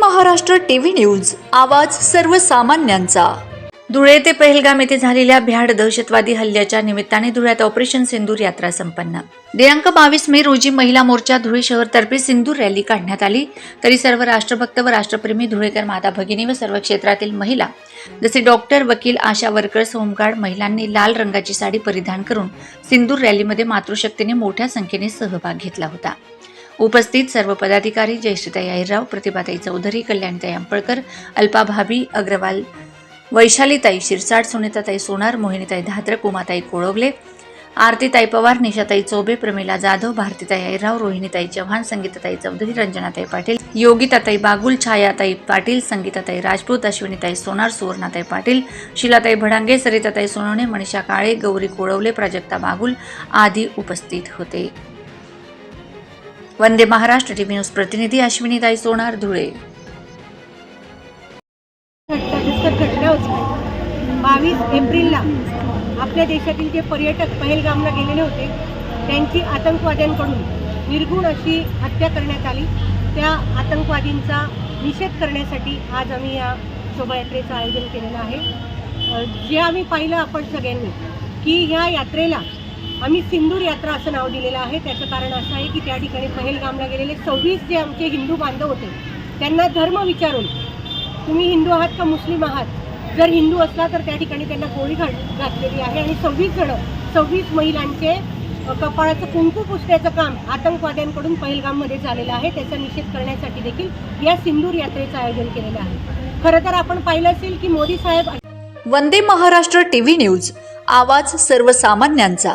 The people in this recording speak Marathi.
महाराष्ट्र टीव्ही न्यूज आवाज सर्वसामान्यांचा. धुळे ते पहलगाम येथे झालेल्या भ्याड दहशतवादी हल्ल्याच्या निमित्ताने धुळ्यात ऑपरेशन सिंदूर यात्रा संपन्न. दिनांक बावीस मे रोजी महिला मोर्चा धुळे शहरतर्फे सिंदूर रॅली काढण्यात आली. तरी सर्व राष्ट्रभक्त व राष्ट्रप्रेमी धुळेकर माता भगिनी व सर्व क्षेत्रातील महिला जसे डॉक्टर वकील आशा वर्कर्स होमगार्ड महिलांनी लाल रंगाची साडी परिधान करून सिंदूर रॅलीमध्ये मातृशक्तीने मोठ्या संख्येने सहभाग घेतला होता. उपस्थित सर्व पदाधिकारी जयश्रीताई अहिरराव प्रतिभाताई चौधरी कल्याणताई अंपळकर अल्पाभाबी अग्रवाल वैशालीताई शिरसाट सुनीताताई सोनार मोहिनीताई धात्रक उमाताई कोळवले आरतीताई पवार निशाताई चौबे प्रमिला जाधव भारतीताई अहिरराव रोहिणीताई चव्हाण संगीताताई चौधरी रंजनाताई पाटील योगिताताई बागुल छायाताई पाटील संगीताताई राजपूत अश्विनीताई सोनार सुवर्णाताई पाटील शिलाताई भडांगे सरिताताई सोनवणे मनीषा काळे गौरी कोळवले प्राजक्ता बागुल आदी उपस्थित होते. वंदे महाराष्ट्र टीव्ही न्यूज प्रतिनिधी अश्विनीताई सोनार धुळे. बावीस एप्रिलला आपल्या देशातील जे पर्यटक पहलगामला गेलेले होते त्यांची आतंकवाद्यांकडून निर्गुण अशी हत्या करण्यात आली. त्या आतंकवादींचा निषेध करण्यासाठी आज आम्ही या शोभायात्रेचं आयोजन केलेलं आहे. जे आम्ही पाहिलं आपण सगळ्यांनी की ह्या यात्रेला आम्ही सिंदूर यात्रा असं नाव दिलेलं आहे. त्याचं कारण असं आहे की त्या ठिकाणी पहलगामला गेलेले सव्वीस जे आमचे हिंदू बांधव होते त्यांना धर्म विचारून तुम्ही हिंदू आहात का मुस्लिम आहात? जर हिंदू असला तर त्या ठिकाणी त्यांना गोळी घाल घातलेली आहे आणि सव्वीस जणं सव्वीस महिलांचे कपाळाचं कुंकू पुसण्याचं काम आतंकवाद्यांकडून पहलगाममध्ये झालेलं आहे. त्याचा निषेध करण्यासाठी देखील या सिंदूर यात्रेचं आयोजन केलेलं आहे. खरं तर आपण पाहिलं असेल की मोदी साहेब वंदे महाराष्ट्र टीव्ही न्यूज आवाज सर्वसामान्यांचा.